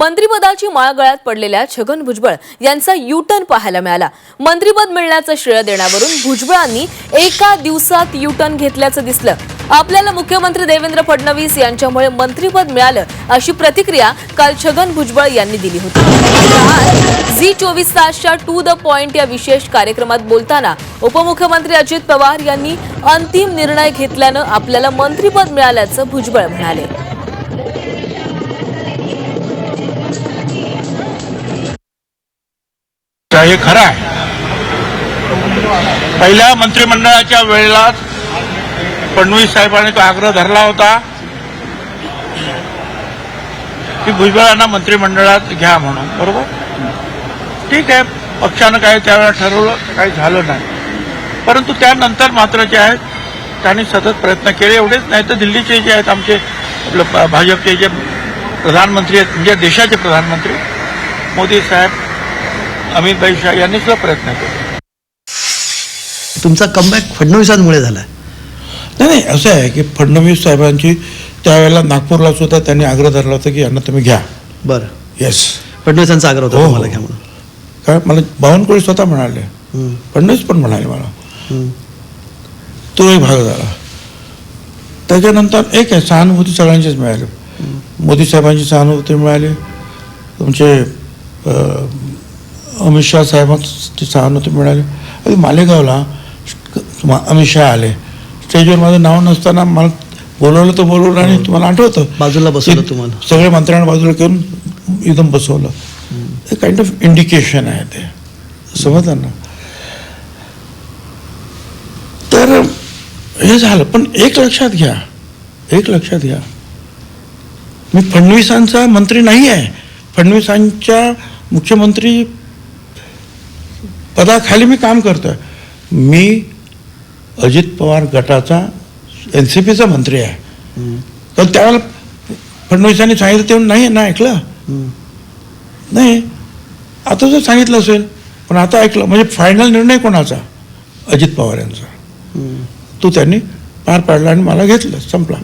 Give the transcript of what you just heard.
मंत्रिपदाची माळ गळ्यात पडलेल्या छगन भुजबळ यांचा युटर्न पाहायला मिळाला. मंत्रिपद मिळण्याचं श्रेय देण्यावरून भुजबळांनी एका दिवसात युटर्न घेतल्याचं दिसलं. आपल्याला मुख्यमंत्री देवेंद्र फडणवीस यांच्यामुळे मंत्रिपद मिळालं अशी प्रतिक्रिया काल छगन भुजबळ यांनी दिली होती. झी चोवीस तासच्या टू द पॉइंट या विशेष कार्यक्रमात बोलताना उपमुख्यमंत्री अजित पवार यांनी अंतिम निर्णय घेतल्यानं आपल्याला मंत्रिपद मिळाल्याचं भुजबळ म्हणाले. तर हे खरं आहे. पहिल्या मंत्रिमंडळाच्या वेळेला फडणवीस साहेबांनी तो आग्रह धरला होता की भुजबळांना मंत्रिमंडळात घ्या म्हणून बरोबर? ठीक आहे पक्षानं काय त्यावेळेला ठरवलं काही झालं नाही. परंतु त्यानंतर मात्र जे आहेत त्यांनी सतत प्रयत्न केले एवढेच नाही तर दिल्लीचे जे आहेत आमचे आपलं भाजपचे जे प्रधानमंत्री आहेत म्हणजे देशाचे प्रधानमंत्री मोदी साहेब अमित भाई शाह यांनी सुद्धा प्रयत्न केले. तुमचा कमबॅक फडणवीसांमुळे झाला नाही नाही असं आहे की फडणवीस साहेबांची त्यावेळेला नागपूरला सुद्धा त्यांनी आग्रह धरला होता की यांना तुम्ही घ्या. बरं. येस फडणवीसांचा आग्रह होता हो, तुम्हाला हो. घ्या म्हणून काय मला बावनकुळे स्वतः म्हणाले. फडणवीस पण म्हणाले मला. तो एक भाग झाला. त्याच्यानंतर एक आहे सहानुभूती सगळ्यांचीच मिळाली. मोदी साहेबांची सहानुभूती मिळाली. तुमचे अमित शहा साहेबांची सहानुभूती मिळाली. अगदी मालेगावला अमित शहा आले. स्टेजवर माझं नाव नसताना मला बोलवलं तर बोलवलं आणि तुम्हाला आठवतं. बाजूला बसवलं तुम्हाला. सगळे मंत्र्यांना बाजूला करून एकदम बसवलं. हे काइंड ऑफ इंडिकेशन आहे ते. समजलं ना? तर हे झालं. पण एक लक्षात घ्या. एक लक्षात घ्या. मी फडणवीसांचा मंत्री नाही आहे. फडणवीसांच्या मुख्यमंत्री पदाखाली मी काम करतोय. मी अजित पवार गटाचा एन सी पीचा मंत्री आहे. तर त्यावेळेला फडणवीसांनी सांगितलं तेव्हा नाही ना ऐकलं. नाही आता जर सांगितलं असेल पण आता ऐकलं. म्हणजे फायनल निर्णय कोणाचा? अजित पवार यांचा. तो त्यांनी पार पाडला आणि मला घेतलं संपला.